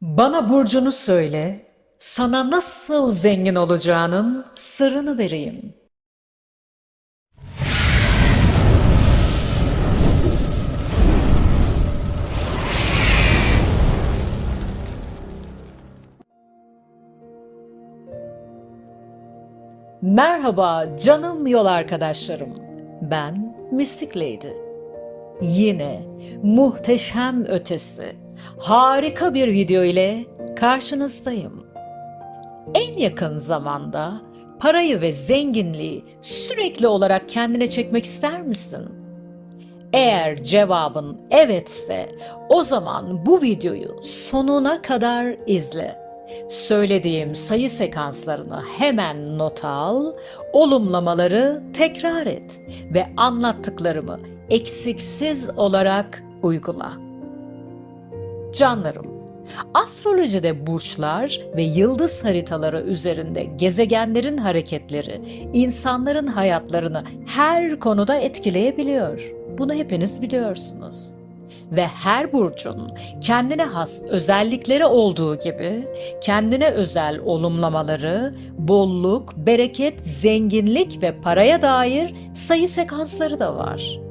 Bana burcunu söyle, sana nasıl zengin olacağının sırrını vereyim. Merhaba canım yol arkadaşlarım. Ben Mystic Lady. Yine muhteşem ötesi, harika bir video ile karşınızdayım. En yakın zamanda parayı ve zenginliği sürekli olarak kendine çekmek ister misin? Eğer cevabın evetse o zaman bu videoyu sonuna kadar izle. Söylediğim sayı sekanslarını hemen not al, olumlamaları tekrar et ve anlattıklarımı eksiksiz olarak uygula. Canlarım, astrolojide burçlar ve yıldız haritaları üzerinde gezegenlerin hareketleri insanların hayatlarını her konuda etkileyebiliyor. Bunu hepiniz biliyorsunuz ve her burcun kendine has özellikleri olduğu gibi kendine özel olumlamaları, bolluk, bereket, zenginlik ve paraya dair sayı sekansları da var.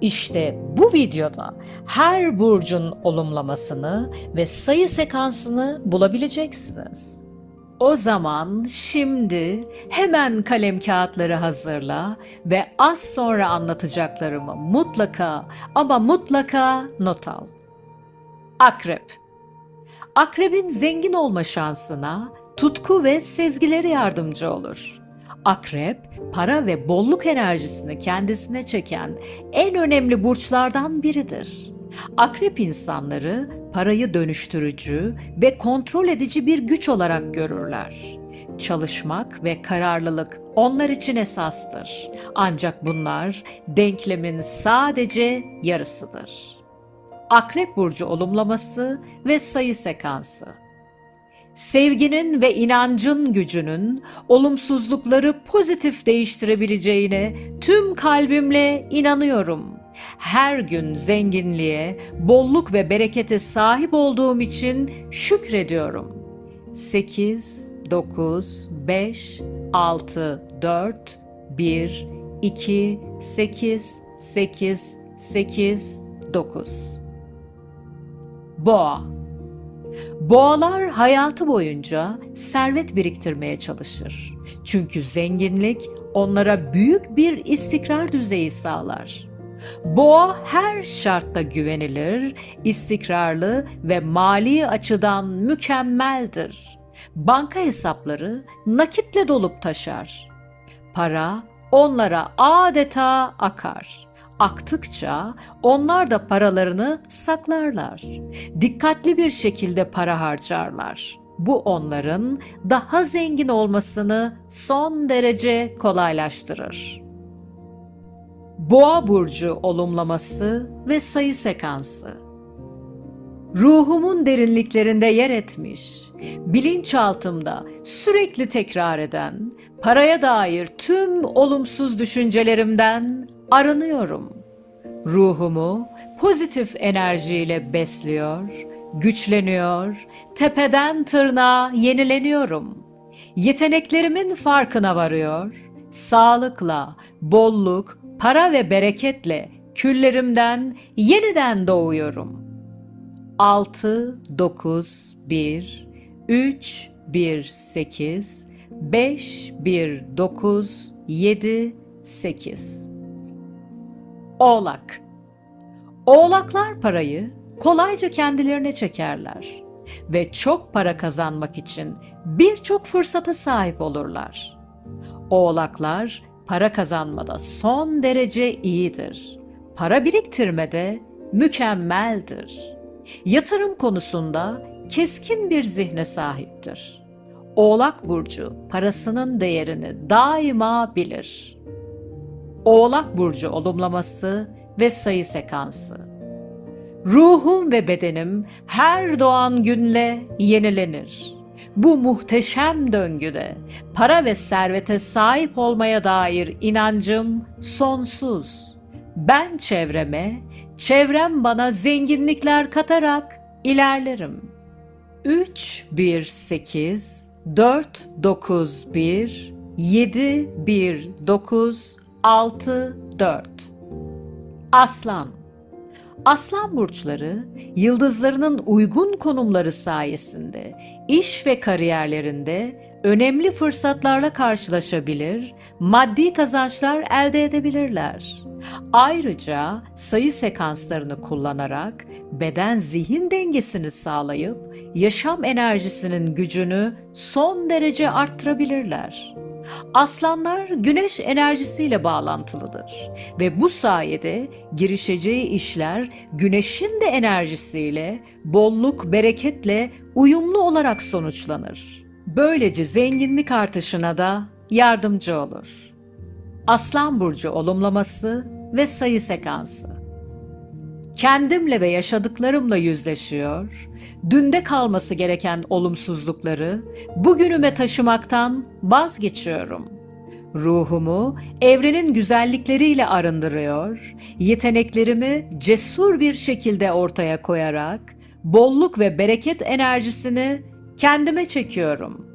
İşte bu videoda her burcun olumlamasını ve sayı sekansını bulabileceksiniz. O zaman şimdi hemen kalem kağıtları hazırla ve az sonra anlatacaklarımı mutlaka ama mutlaka not al. Akrep Akrebin zengin olma şansına tutku ve sezgileri yardımcı olur. Akrep, para ve bolluk enerjisini kendisine çeken en önemli burçlardan biridir. Akrep insanları parayı dönüştürücü ve kontrol edici bir güç olarak görürler. Çalışmak ve kararlılık onlar için esastır. Ancak bunlar denklemin sadece yarısıdır. Akrep burcu olumlaması ve sayı sekansı. Sevginin ve inancın gücünün olumsuzlukları pozitif değiştirebileceğine tüm kalbimle inanıyorum. Her gün zenginliğe, bolluk ve berekete sahip olduğum için şükrediyorum. 8 9 5 6 4 1 2 8 8 8 9 Boğa Boğalar hayatı boyunca servet biriktirmeye çalışır. Çünkü zenginlik onlara büyük bir istikrar düzeyi sağlar. Boğa her şartta güvenilir, istikrarlı ve mali açıdan mükemmeldir. Banka hesapları nakitle dolup taşar. Para onlara adeta akar. Aktıkça onlar da paralarını saklarlar. Dikkatli bir şekilde para harcarlar. Bu onların daha zengin olmasını son derece kolaylaştırır. Boğa burcu olumlaması ve sayı sekansı. Ruhumun derinliklerinde yer etmiş, bilinçaltımda sürekli tekrar eden, paraya dair tüm olumsuz düşüncelerimden arınıyorum. Ruhumu pozitif enerjiyle besliyor, güçleniyor, tepeden tırnağa yenileniyorum. Yeteneklerimin farkına varıyor, sağlıkla, bolluk, para ve bereketle küllerimden yeniden doğuyorum. 6 9 1 3 1 8 5 1 9 7 8 Oğlak Oğlaklar parayı kolayca kendilerine çekerler ve çok para kazanmak için birçok fırsata sahip olurlar. Oğlaklar para kazanmada son derece iyidir. Para biriktirmede mükemmeldir. Yatırım konusunda keskin bir zihne sahiptir. Oğlak burcu parasının değerini daima bilir. Oğlak burcu olumlaması ve sayı sekansı. Ruhum ve bedenim her doğan günle yenilenir. Bu muhteşem döngüde para ve servete sahip olmaya dair inancım sonsuz. Ben çevreme, çevrem bana zenginlikler katarak ilerlerim. 3 1 8 4 9 1 7 1 9 6 4 Aslan Aslan burçları yıldızlarının uygun konumları sayesinde iş ve kariyerlerinde önemli fırsatlarla karşılaşabilir, maddi kazançlar elde edebilirler. Ayrıca sayı sekanslarını kullanarak beden zihin dengesini sağlayıp yaşam enerjisinin gücünü son derece arttırabilirler. Aslanlar güneş enerjisiyle bağlantılıdır ve bu sayede girişeceği işler güneşin de enerjisiyle, bolluk, bereketle uyumlu olarak sonuçlanır. Böylece zenginlik artışına da yardımcı olur. Aslan burcu olumlaması ve sayı sekansı. Kendimle ve yaşadıklarımla yüzleşiyor, dünde kalması gereken olumsuzlukları bugünüme taşımaktan vazgeçiyorum. Ruhumu evrenin güzellikleriyle arındırıyor, yeteneklerimi cesur bir şekilde ortaya koyarak bolluk ve bereket enerjisini kendime çekiyorum.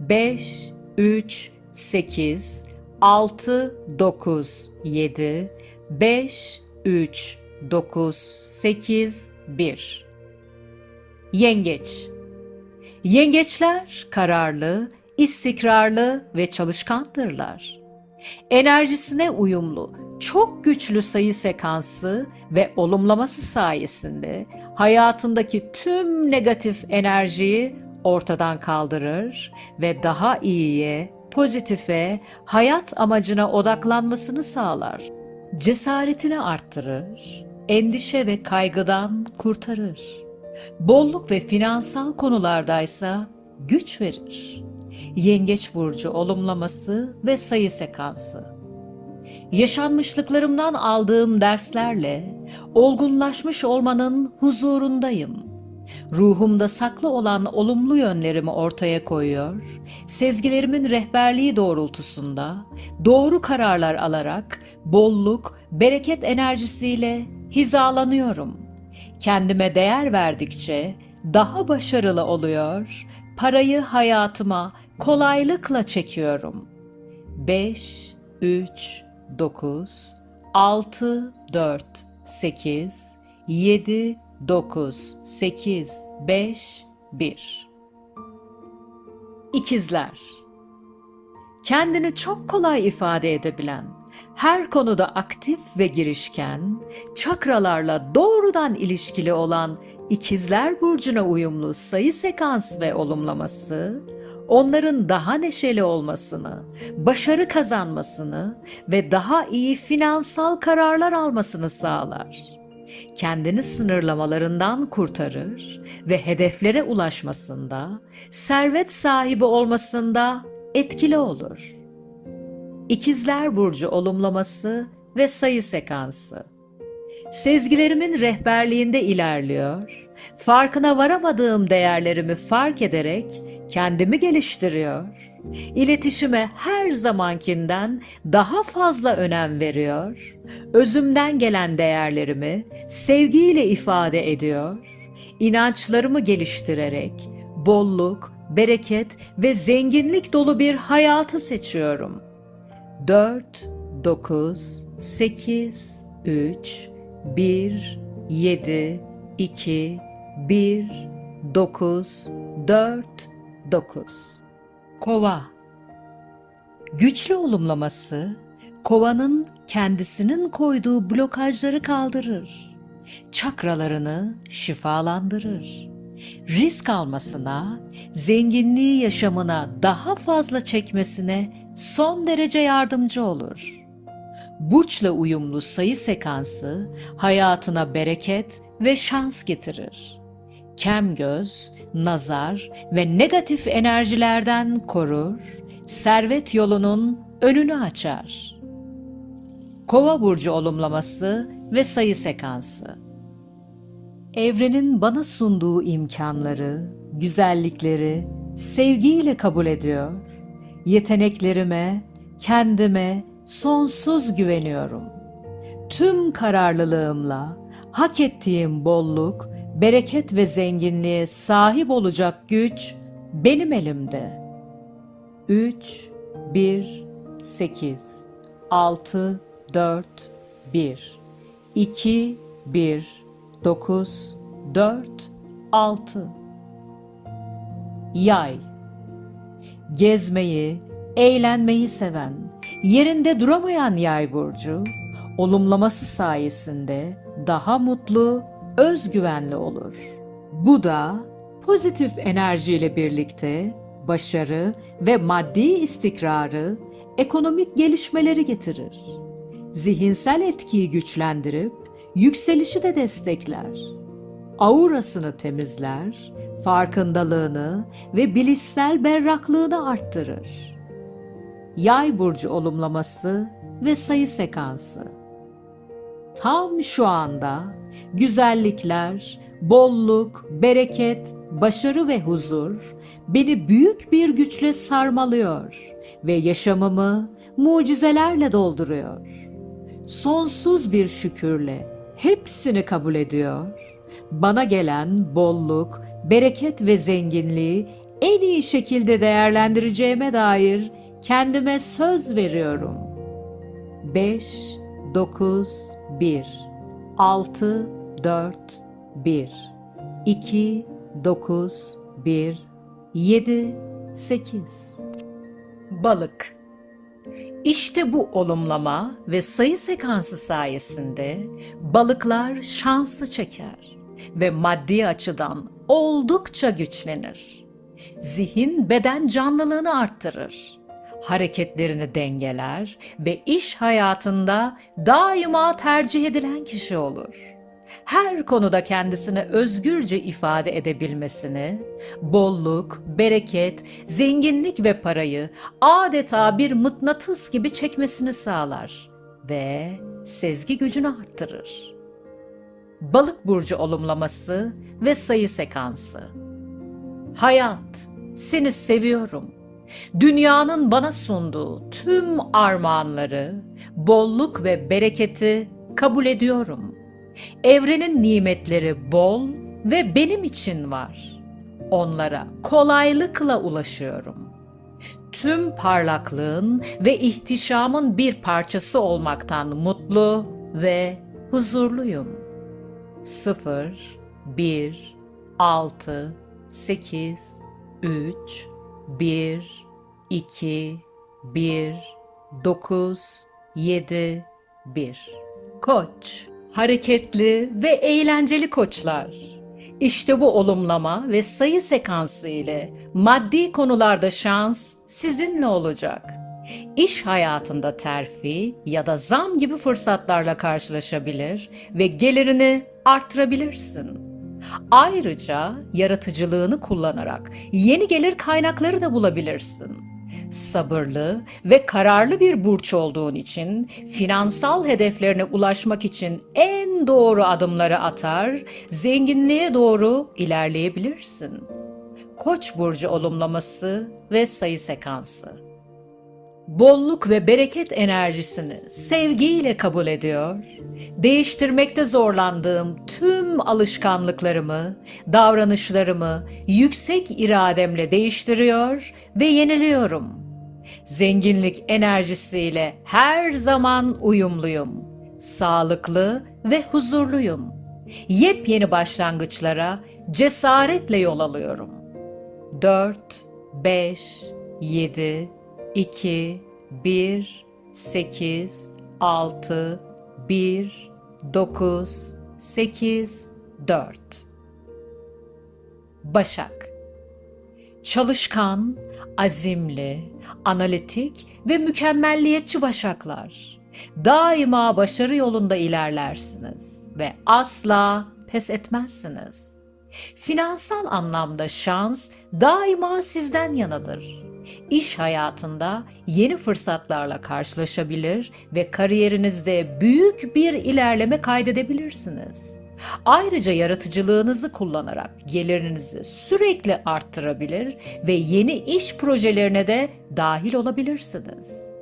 5 3 8 6 9 7 5 3 9 8 1 Yengeç Yengeçler kararlı, istikrarlı ve çalışkandırlar. Enerjisine uyumlu, çok güçlü sayı sekansı ve olumlaması sayesinde hayatındaki tüm negatif enerjiyi ortadan kaldırır ve daha iyiye, pozitife, hayat amacına odaklanmasını sağlar. Cesaretini arttırır, endişe ve kaygıdan kurtarır. Bolluk ve finansal konulardaysa güç verir. Yengeç burcu olumlaması ve sayı sekansı. Yaşanmışlıklarımdan aldığım derslerle olgunlaşmış olmanın huzurundayım. Ruhumda saklı olan olumlu yönlerimi ortaya koyuyor, sezgilerimin rehberliği doğrultusunda doğru kararlar alarak bolluk, bereket enerjisiyle hizalanıyorum. Kendime değer verdikçe daha başarılı oluyor, parayı hayatıma kolaylıkla çekiyorum. 5 3 9 6 4 8 7 9 8 5 1 İkizler Kendini çok kolay ifade edebilen, her konuda aktif ve girişken, çakralarla doğrudan ilişkili olan İkizler burcuna uyumlu sayı sekans ve olumlaması, onların daha neşeli olmasını, başarı kazanmasını ve daha iyi finansal kararlar almasını sağlar. Kendini sınırlamalarından kurtarır ve hedeflere ulaşmasında, servet sahibi olmasında etkili olur. İkizler burcu olumlaması ve sayı sekansı. Sezgilerimin rehberliğinde ilerliyor, farkına varamadığım değerlerimi fark ederek kendimi geliştiriyor, iletişime her zamankinden daha fazla önem veriyor, özümden gelen değerlerimi sevgiyle ifade ediyor, inançlarımı geliştirerek bolluk, bereket ve zenginlik dolu bir hayatı seçiyorum. 4, 9, 8, 3, 1, 7, 2, 1, 9, 4, 9. Kova Güçlü olumlaması, kovanın kendisinin koyduğu blokajları kaldırır. Çakralarını şifalandırır. Risk almasına, zenginliği yaşamına daha fazla çekmesine son derece yardımcı olur. Burçla uyumlu sayı sekansı hayatına bereket ve şans getirir. Kem göz, nazar ve negatif enerjilerden korur, servet yolunun önünü açar. Kova burcu olumlaması ve sayı sekansı. Evrenin bana sunduğu imkanları, güzellikleri sevgiyle kabul ediyor. Yeteneklerime, kendime sonsuz güveniyorum. Tüm kararlılığımla hak ettiğim bolluk, bereket ve zenginliğe sahip olacak güç benim elimde. 3 1 8 6 4 1 2 1 9 4 6 Yay Gezmeyi, eğlenmeyi seven, yerinde duramayan yay burcu, olumlaması sayesinde daha mutlu, özgüvenli olur. Bu da pozitif enerjiyle birlikte başarı ve maddi istikrarı, ekonomik gelişmeleri getirir. Zihinsel etkiyi güçlendirip yükselişi de destekler. Aurasını temizler, farkındalığını ve bilişsel berraklığını arttırır. Yay burcu olumlaması ve sayı sekansı. Tam şu anda güzellikler, bolluk, bereket, başarı ve huzur beni büyük bir güçle sarmalıyor ve yaşamımı mucizelerle dolduruyor. Sonsuz bir şükürle hepsini kabul ediyor. Bana gelen bolluk, bereket ve zenginliği en iyi şekilde değerlendireceğime dair kendime söz veriyorum. 5 9 1 6 4 1 2 9 1 7 8 Balık İşte bu olumlama ve sayı sekansı sayesinde balıklar şansı çeker ve maddi açıdan oldukça güçlenir. Zihin beden canlılığını arttırır. Hareketlerini dengeler ve iş hayatında daima tercih edilen kişi olur. Her konuda kendisini özgürce ifade edebilmesini, bolluk, bereket, zenginlik ve parayı adeta bir mıknatıs gibi çekmesini sağlar ve sezgi gücünü arttırır. Balık burcu olumlaması ve sayı sekansı. Hayat, seni seviyorum. Dünyanın bana sunduğu tüm armağanları, bolluk ve bereketi kabul ediyorum. Evrenin nimetleri bol ve benim için var. Onlara kolaylıkla ulaşıyorum. Tüm parlaklığın ve ihtişamın bir parçası olmaktan mutlu ve huzurluyum. 0 1 6 8 3 1 2 1 9 7 1 Koç hareketli ve eğlenceli koçlar. İşte bu olumlama ve sayı sekansı ile maddi konularda şans sizinle olacak. İş hayatında terfi ya da zam gibi fırsatlarla karşılaşabilir ve gelirini arttırabilirsin. Ayrıca yaratıcılığını kullanarak yeni gelir kaynakları da bulabilirsin. Sabırlı ve kararlı bir burç olduğun için finansal hedeflerine ulaşmak için en doğru adımları atar, zenginliğe doğru ilerleyebilirsin. Koç burcu olumlaması ve sayı sekansı bolluk ve bereket enerjisini sevgiyle kabul ediyor, değiştirmekte zorlandığım tüm alışkanlıklarımı, davranışlarımı yüksek irademle değiştiriyor ve yeniliyorum. Zenginlik enerjisiyle her zaman uyumluyum. Sağlıklı ve huzurluyum. Yepyeni başlangıçlara cesaretle yol alıyorum. 4 5 7 2, 1, 8, 6, 1, 9, 8, 4. Başak Çalışkan, azimli, analitik ve mükemmelliyetçi başaklar. Daima başarı yolunda ilerlersiniz ve asla pes etmezsiniz. Finansal anlamda şans daima sizden yanadır iş hayatında yeni fırsatlarla karşılaşabilir ve kariyerinizde büyük bir ilerleme kaydedebilirsiniz. Ayrıca yaratıcılığınızı kullanarak gelirinizi sürekli arttırabilir ve yeni iş projelerine de dahil olabilirsiniz.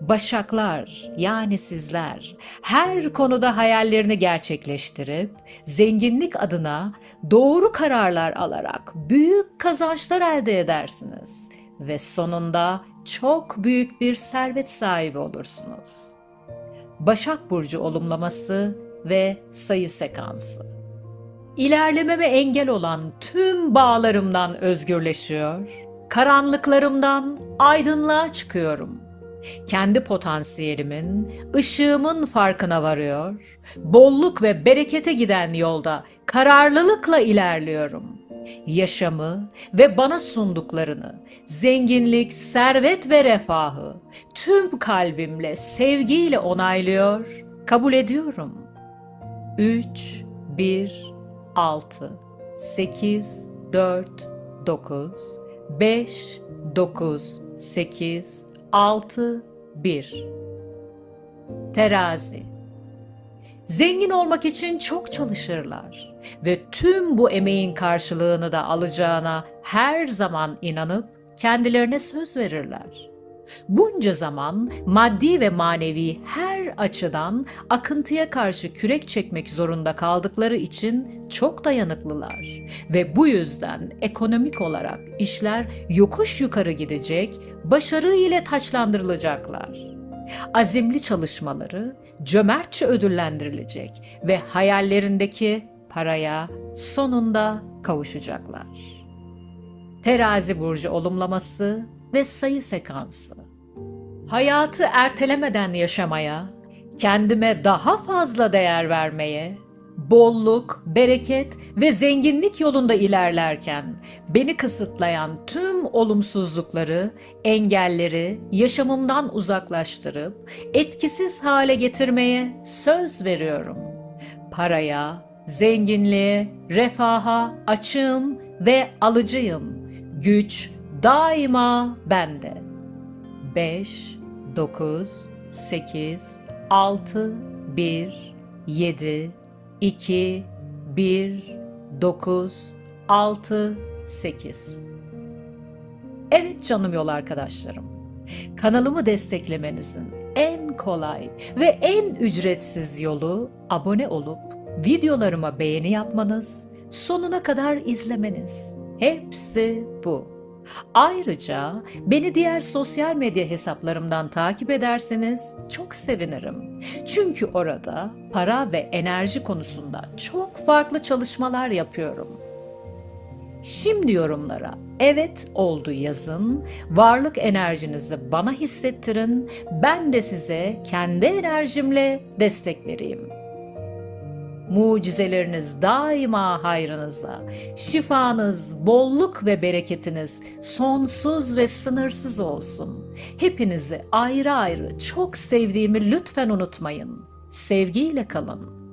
Başaklar yani sizler her konuda hayallerini gerçekleştirip zenginlik adına doğru kararlar alarak büyük kazançlar elde edersiniz ve sonunda çok büyük bir servet sahibi olursunuz. Başak Burcu olumlaması ve sayı sekansı. İlerlememe engel olan tüm bağlarımdan özgürleşiyor, karanlıklarımdan aydınlığa çıkıyorum. Kendi potansiyelimin, ışığımın farkına varıyor, bolluk ve berekete giden yolda kararlılıkla ilerliyorum. Yaşamı ve bana sunduklarını, zenginlik, servet ve refahı tüm kalbimle, sevgiyle onaylıyor, kabul ediyorum. 3, 1, 6, 8, 4, 9, 5, 9, 8, 6, 1. Terazi Zengin olmak için çok çalışırlar ve tüm bu emeğin karşılığını da alacağına her zaman inanıp kendilerine söz verirler. Bunca zaman maddi ve manevi her açıdan akıntıya karşı kürek çekmek zorunda kaldıkları için çok dayanıklılar ve bu yüzden ekonomik olarak işler yokuş yukarı gidecek, başarı ile taçlandırılacaklar. Azimli çalışmaları cömertçe ödüllendirilecek ve hayallerindeki paraya sonunda kavuşacaklar. Terazi burcu olumlaması ve sayı sekansı. Hayatı ertelemeden yaşamaya, kendime daha fazla değer vermeye, bolluk, bereket ve zenginlik yolunda ilerlerken beni kısıtlayan tüm olumsuzlukları, engelleri yaşamımdan uzaklaştırıp etkisiz hale getirmeye söz veriyorum. Paraya, zenginliğe, refaha açığım ve alıcıyım. Güç daima bende. 5 9 8 6 1 7 2 1 9 6 8 Evet canım yol arkadaşlarım. Kanalımı desteklemenizin en kolay ve en ücretsiz yolu abone olup videolarıma beğeni yapmanız, sonuna kadar izlemeniz. Hepsi bu. Ayrıca beni diğer sosyal medya hesaplarımdan takip ederseniz çok sevinirim. Çünkü orada para ve enerji konusunda çok farklı çalışmalar yapıyorum. Şimdi yorumlara evet oldu yazın, varlık enerjinizi bana hissettirin, ben de size kendi enerjimle destek vereyim. Mucizeleriniz daima hayrınıza, şifanız, bolluk ve bereketiniz sonsuz ve sınırsız olsun. Hepinizi ayrı ayrı çok sevdiğimi lütfen unutmayın. Sevgiyle kalın.